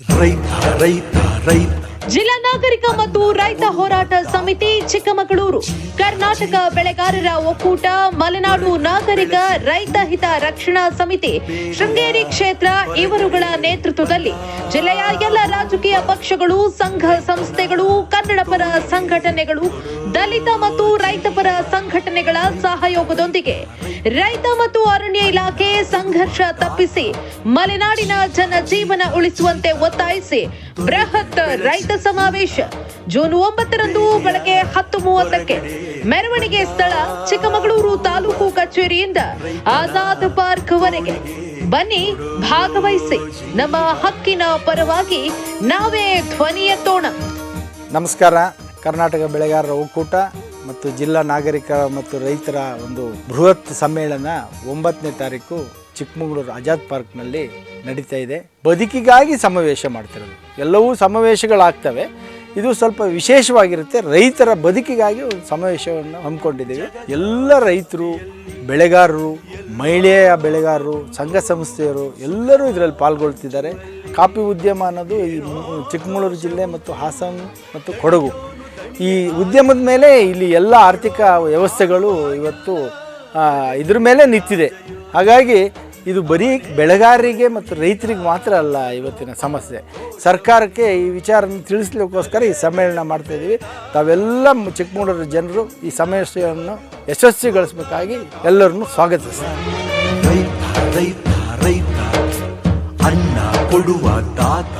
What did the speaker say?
ರೈತ ರೈತ ರೈತ. ಜಿಲ್ಲಾ ನಾಗರಿಕ ಮತ್ತು ರೈತ ಹೋರಾಟ ಸಮಿತಿ ಚಿಕ್ಕಮಗಳೂರು. ಕರ್ನಾಟಕ ಬೆಳೆಗಾರರ ಒಕ್ಕೂಟ, ಮಲೆನಾಡು ನಾಗರಿಕ ರೈತ ಹಿತ ರಕ್ಷಣಾ ಸಮಿತಿ, ಶೃಂಗೇರಿ ಕ್ಷೇತ್ರ ಇವರುಗಳ ನೇತೃತ್ವದಲ್ಲಿ ಜಿಲ್ಲೆಯ ಎಲ್ಲ ರಾಜಕೀಯ ಪಕ್ಷಗಳು, ಸಂಘ ಸಂಸ್ಥೆಗಳು, ಕನ್ನಡ ಪರ ಸಂಘಟನೆಗಳು, ದಲಿತ ಮತ್ತು ರೈತಪರ ಸಂಘಟನೆಗಳ ಸಹಯೋಗದೊಂದಿಗೆ ರೈತ ಮತ್ತು ಅರಣ್ಯ ಇಲಾಖೆ ಸಂಘರ್ಷ ತಪ್ಪಿಸಿ ಮಲೆನಾಡಿನ ಜನಜೀವನ ಉಳಿಸುವಂತೆ ಒತ್ತಾಯಿಸಿ ಬೃಹತ್ ರೈತ ಸಮಾವೇಶ ಜೂನ್ ಒಂಬತ್ತರಂದು ಬೆಳಗ್ಗೆ ಹತ್ತು ಮೂವತ್ತಕ್ಕೆ ಮೆರವಣಿಗೆ ಸ್ಥಳ ಚಿಕ್ಕಮಗಳೂರು ತಾಲೂಕು ಕಚೇರಿಯಿಂದ ಆಜಾದ್ ಪಾರ್ಕ್ ವರೆಗೆ. ಬನ್ನಿ, ಭಾಗವಹಿಸಿ. ನಮ್ಮ ಹಕ್ಕಿನ ಪರವಾಗಿ ನಾವೇ ಧ್ವನಿ ಎತ್ತೋಣ ನಮಸ್ಕಾರ. ಕರ್ನಾಟಕ ಬೆಳೆಗಾರರ ಒಕ್ಕೂಟ ಮತ್ತು ಜಿಲ್ಲಾ ನಾಗರಿಕ ಮತ್ತು ರೈತರ ಒಂದು ಬೃಹತ್ ಸಮ್ಮೇಳನ ಒಂಬತ್ತನೇ ತಾರೀಕು ಚಿಕ್ಕಮಗಳೂರು ಆಜಾದ್ ಪಾರ್ಕ್ನಲ್ಲಿ ನಡೀತಾ ಇದೆ. ಬದುಕಿಗಾಗಿ ಸಮಾವೇಶ ಮಾಡ್ತಿರೋದು. ಎಲ್ಲವೂ ಸಮಾವೇಶಗಳಾಗ್ತವೆ. ಇದು ಸ್ವಲ್ಪ ವಿಶೇಷವಾಗಿರುತ್ತೆ. ರೈತರ ಬದುಕಿಗಾಗಿ ಒಂದು ಸಮಾವೇಶವನ್ನು ಹಮ್ಮಿಕೊಂಡಿದ್ದೀವಿ. ಎಲ್ಲ ರೈತರು, ಬೆಳೆಗಾರರು, ಮಹಿಳೆಯ ಬೆಳೆಗಾರರು, ಸಂಘ ಸಂಸ್ಥೆಯರು ಎಲ್ಲರೂ ಇದರಲ್ಲಿ ಪಾಲ್ಗೊಳ್ತಿದ್ದಾರೆ. ಕಾಫಿ ಉದ್ಯಮ ಅನ್ನೋದು ಈ ಚಿಕ್ಕಮಗಳೂರು ಜಿಲ್ಲೆ ಮತ್ತು ಹಾಸನ ಮತ್ತು ಕೊಡಗು. ಈ ಉದ್ಯಮದ ಮೇಲೆ ಇಲ್ಲಿ ಎಲ್ಲ ಆರ್ಥಿಕ ವ್ಯವಸ್ಥೆಗಳು ಇವತ್ತು ಇದ್ರ ಮೇಲೆ ನಿಂತಿದೆ. ಹಾಗಾಗಿ ಇದು ಬರೀ ಬೆಳೆಗಾರರಿಗೆ ಮತ್ತು ರೈತರಿಗೆ ಮಾತ್ರ ಅಲ್ಲ ಇವತ್ತಿನ ಸಮಸ್ಯೆ. ಸರ್ಕಾರಕ್ಕೆ ಈ ವಿಚಾರನ ತಿಳಿಸ್ಲಿಕ್ಕೋಸ್ಕರ ಈ ಸಮ್ಮೇಳನ ಮಾಡ್ತಾ ಇದ್ದೀವಿ ತಾವೆಲ್ಲ ಚಿಕ್ಕಮಗಳೂರು ಜನರು ಈ ಸಮಾವೇಶವನ್ನು ಯಶಸ್ವಿಗೊಳಿಸಬೇಕಾಗಿ ಎಲ್ಲರನ್ನೂ ಸ್ವಾಗತಿಸ್ತಾರೆ ರೈತ ರೈತ ರೈತ ಅಣ್ಣ ಕೊಡುವ ದಾತ.